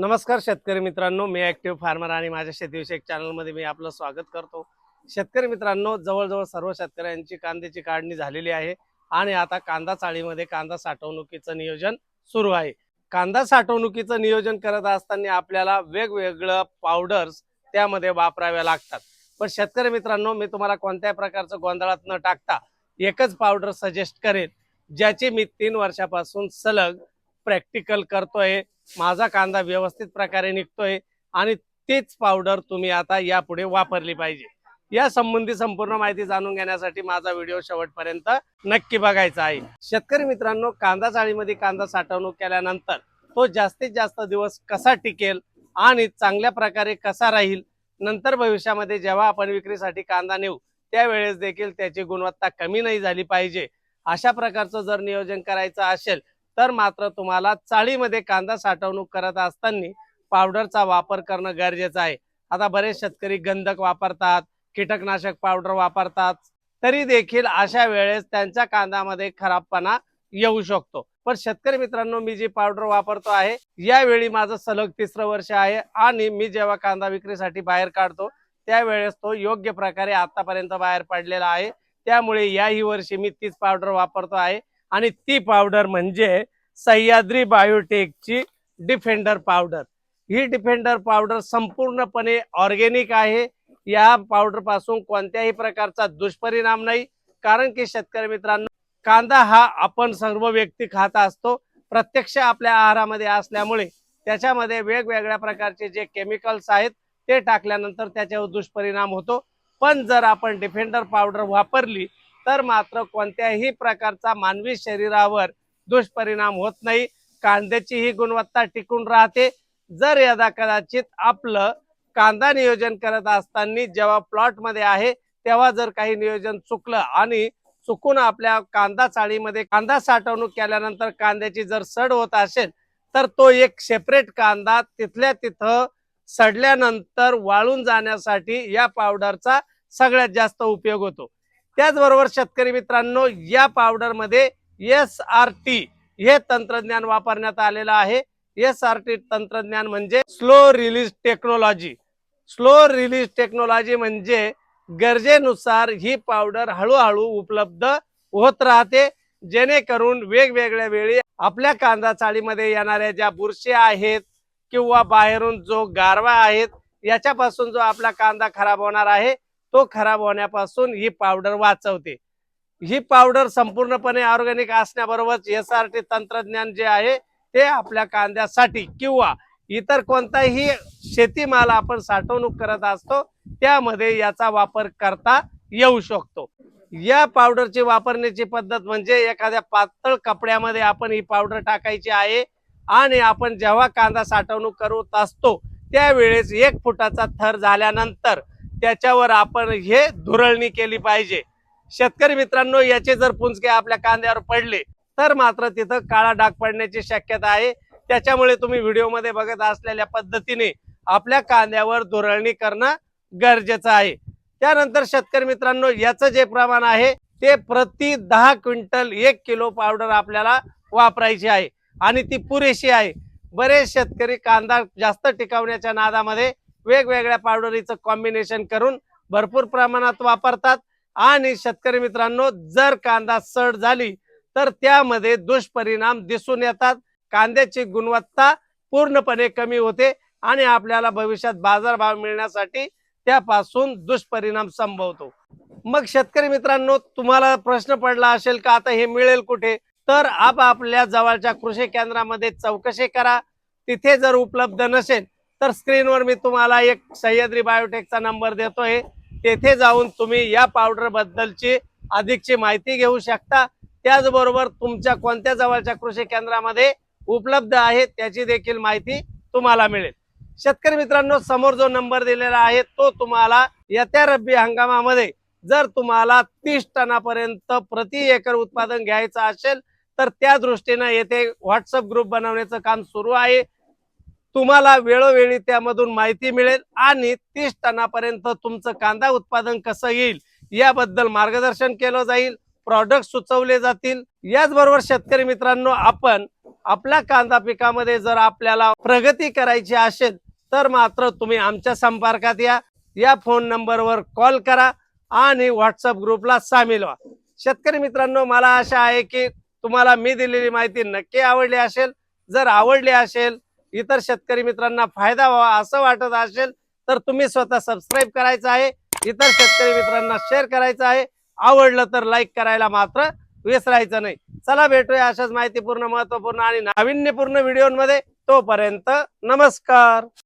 नमस्कार शेतकरी मित्रांनो मी ऍक्टिव्ह फार्मर आणि माझ्या शेतीविषयक चॅनलमध्ये मी आपलं स्वागत करतो. शेतकरी मित्रांनो जवळजवळ सर्व शेतकऱ्यांची कांद्याची काढणी झालेली आहे आणि आता कांदा चाळीमध्ये कांदा साठवणुकीचं नियोजन सुरू आहे. कांदा साठवणुकीचं नियोजन करत असताना आपल्याला वेगवेगळं पावडर्स त्यामध्ये वापराव्या लागतात. पण शेतकरी मित्रांनो मी तुम्हाला कोणत्याही प्रकारचं गोंधळात न टाकता एकच पावडर सजेस्ट करेन ज्याची मी तीन वर्षापासून सलग प्रॅक्टिकल करतोय. माझा कांदा व्यवस्थित प्रकारे निघतोय आणि तेच पावडर तुम्ही आता यापुढे वापरली पाहिजे. या संबंधी संपूर्ण माहिती जाणून घेण्यासाठी माझा व्हिडिओ शेवटपर्यंत नक्की बघायचा आहे. शेतकरी मित्रांनो कांदा चाळीमध्ये कांदा साठवणूक केल्यानंतर तो जास्तीत जास्त दिवस कसा टिकेल आणि चांगल्या प्रकारे कसा राहील नंतर भविष्यामध्ये जेव्हा आपण विक्रीसाठी कांदा नेऊ त्यावेळेस देखील त्याची गुणवत्ता कमी नाही झाली पाहिजे. अशा प्रकारचं जर नियोजन करायचं असेल तर मात्र तुम्हाला चाळीमध्ये कांदा साठवणूक करत असताना पावडरचा वापर करणं गरजेचं आहे. आता बरेच शेतकरी गंधक वापरतात कीटकनाशक पावडर वापरतात. तरी देखील अशा वेळेस त्यांच्या कांद्यामध्ये खराबपणा येऊ शकतो. पण शेतकरी मित्रांनो मी जी पावडर वापरतो आहे यावेळी माझं सलग तिसरं वर्ष आहे आणि मी जेव्हा कांदा विक्रीसाठी बाहेर काढतो त्यावेळेस तो योग्य प्रकारे आतापर्यंत बाहेर पडलेला आहे. त्यामुळे याही वर्षी मी तीच पावडर वापरतो आहे. आणि ती पावडर म्हणजे सह्याद्री बायोटेकची डिफेंडर पावडर ही डिफेंडर पावडर संपूर्णपणे ऑर्गेनिक आहे. या पावडरपासून कोणत्याही प्रकारचा दुष्परिणाम नाही. कारण की शेतकरी मित्रांनो कांदा हा आपण सर्व व्यक्ती खात असतो. प्रत्यक्ष आपल्या आहारामध्ये असल्यामुळे त्याच्यामध्ये वेगवेगळ्या प्रकारचे जे केमिकल्स आहेत ते टाकल्यानंतर त्याच्यावर दुष्परिणाम होतो. पण जर आपण डिफेंडर पावडर वापरली तर मात्र कोणत्याही प्रकारचा मानवी शरीरावर दुष्परिणाम होत नाही. कांद्याची ही गुणवत्ता टिकून राहते. जर यदा कदाचित आपलं कांदा नियोजन करत असताना जेव्हा प्लॉटमध्ये आहे तेव्हा जर काही नियोजन चुकलं आणि चुकून आपल्या कांदा चाळीमध्ये कांदा साठवणूक केल्यानंतर कांद्याची जर सड होत असेल तर तो एक सेपरेट कांदा तिथल्या तिथं सडल्यानंतर वाळून जाण्यासाठी या पावडरचा सगळ्यात जास्त उपयोग होतो. त्याचबरोबर शेतकरी मित्रांनो या पावडरमध्ये एस आर टी हे तंत्रज्ञान वापरण्यात आलेलं आहे. एस आर टी तंत्रज्ञान म्हणजे slow release technology slow release technology म्हणजे गरजेनुसार ही पावडर हळूहळू उपलब्ध होत राहते. जेणेकरून वेगवेगळ्या वेळी आपल्या कांदा चाळीमध्ये येणाऱ्या ज्या बुरशी आहेत किंवा बाहेरून जो गारवा आहेत याच्यापासून जो आपला कांदा खराब होणार आहे तो खराब होण्यापासून ही पावडर वाचवते. ही पावडर संपूर्णपणे ऑर्गॅनिक असण्याबरोबरच एस आर टी तंत्रज्ञान जे आहे ते आपल्या कांद्यासाठी किंवा इतर कोणताही शेतीमाल आपण साठवणूक करत असतो त्यामध्ये याचा वापर करता येऊ शकतो. या पावडरची वापरण्याची पद्धत म्हणजे एखाद्या पातळ कपड्यामध्ये आपण ही पावडर टाकायची आहे आणि आपण जेव्हा कांदा साठवणूक करत असतो त्यावेळेस एक फुटाचा थर झाल्यानंतर त्याच्यावर आपण हे धुरळणी केली पाहिजे. शेतकरी मित्रांनो याचे जर पुंजके आपल्या कांद्यावर पडले तर मात्र तिथं काळा डाग पडण्याची शक्यता आहे. त्याच्यामुळे तुम्ही व्हिडिओमध्ये बघत असलेल्या पद्धतीने आपल्या कांद्यावर धुरळणी करणं गरजेचं आहे. त्यानंतर शेतकरी मित्रांनो याचं जे प्रमाण आहे ते प्रति दहा क्विंटल एक किलो पावडर आपल्याला वापरायची आहे. आणि ती पुरेशी आहे. बरेच शेतकरी कांदा जास्त टिकवण्याच्या नादामध्ये वेगवेगळ्या पावडरीचं कॉम्बिनेशन करून भरपूर प्रमाणात वापरतात. आणि शेतकरी मित्रांनो जर कांदा सड झाली तर त्यामध्ये दुष्परिणाम दिसून येतात. कांद्याची गुणवत्ता पूर्णपणे कमी होते आणि आपल्याला भविष्यात बाजारभाव मिळण्यासाठी त्यापासून दुष्परिणाम संभवतो. मग शेतकरी मित्रांनो तुम्हाला प्रश्न पडला असेल का आता हे मिळेल कुठे? तर आपापल्या जवळच्या कृषी केंद्रामध्ये चौकशी करा. तिथे जर उपलब्ध नसेल तर स्क्रीनवर मी तुम्हाला एक सह्याद्री बायोटेकचा नंबर देतोय. तेथे जाऊन तुम्ही या पावडर बद्दलची अधिकची माहिती घेऊ शकता. त्याचबरोबर तुमच्या कोणत्या जवळच्या कृषी केंद्रामध्ये उपलब्ध आहे त्याची देखील माहिती तुम्हाला मिळेल. शेतकरी मित्रांनो समोर जो नंबर दिलेला आहे तो तुम्हाला येत्या रब्बी हंगामामध्ये जर तुम्हाला तीस टनापर्यंत प्रति एकर उत्पादन घ्यायचं असेल तर त्या दृष्टीनं येथे व्हॉट्सअप ग्रुप बनवण्याचं काम सुरू आहे. तुम्हाला वेळोवेळी त्यामधून माहिती मिळेल आणि तीस टनापर्यंत तुमचं कांदा उत्पादन कसं येईल याबद्दल मार्गदर्शन केलं जाईल प्रॉडक्ट सुचवले जातील. याचबरोबर शेतकरी मित्रांनो आपण आपल्या कांदा पिकामध्ये जर आपल्याला प्रगती करायची असेल तर मात्र तुम्ही आमच्या संपर्कात या. या फोन नंबरवर कॉल करा आणि व्हॉट्सअप ग्रुपला सामील व्हा. शेतकरी मित्रांनो मला आशा आहे की तुम्हाला मी दिलेली माहिती नक्की आवडली असेल. जर आवडली असेल इतर शेतकरी मित्रांना फायदा व्हावा असं वाटत असेल तर तुम्ही स्वतः सबस्क्राईब करायचं आहे. इतर शेतकरी मित्रांना शेअर करायचं आहे. आवडलं तर लाईक करायला मात्र विसरायचं नाही. चला भेटूया अशाच माहितीपूर्ण महत्त्वपूर्ण आणि नाविन्यपूर्ण व्हिडिओमध्ये तोपर्यंत नमस्कार.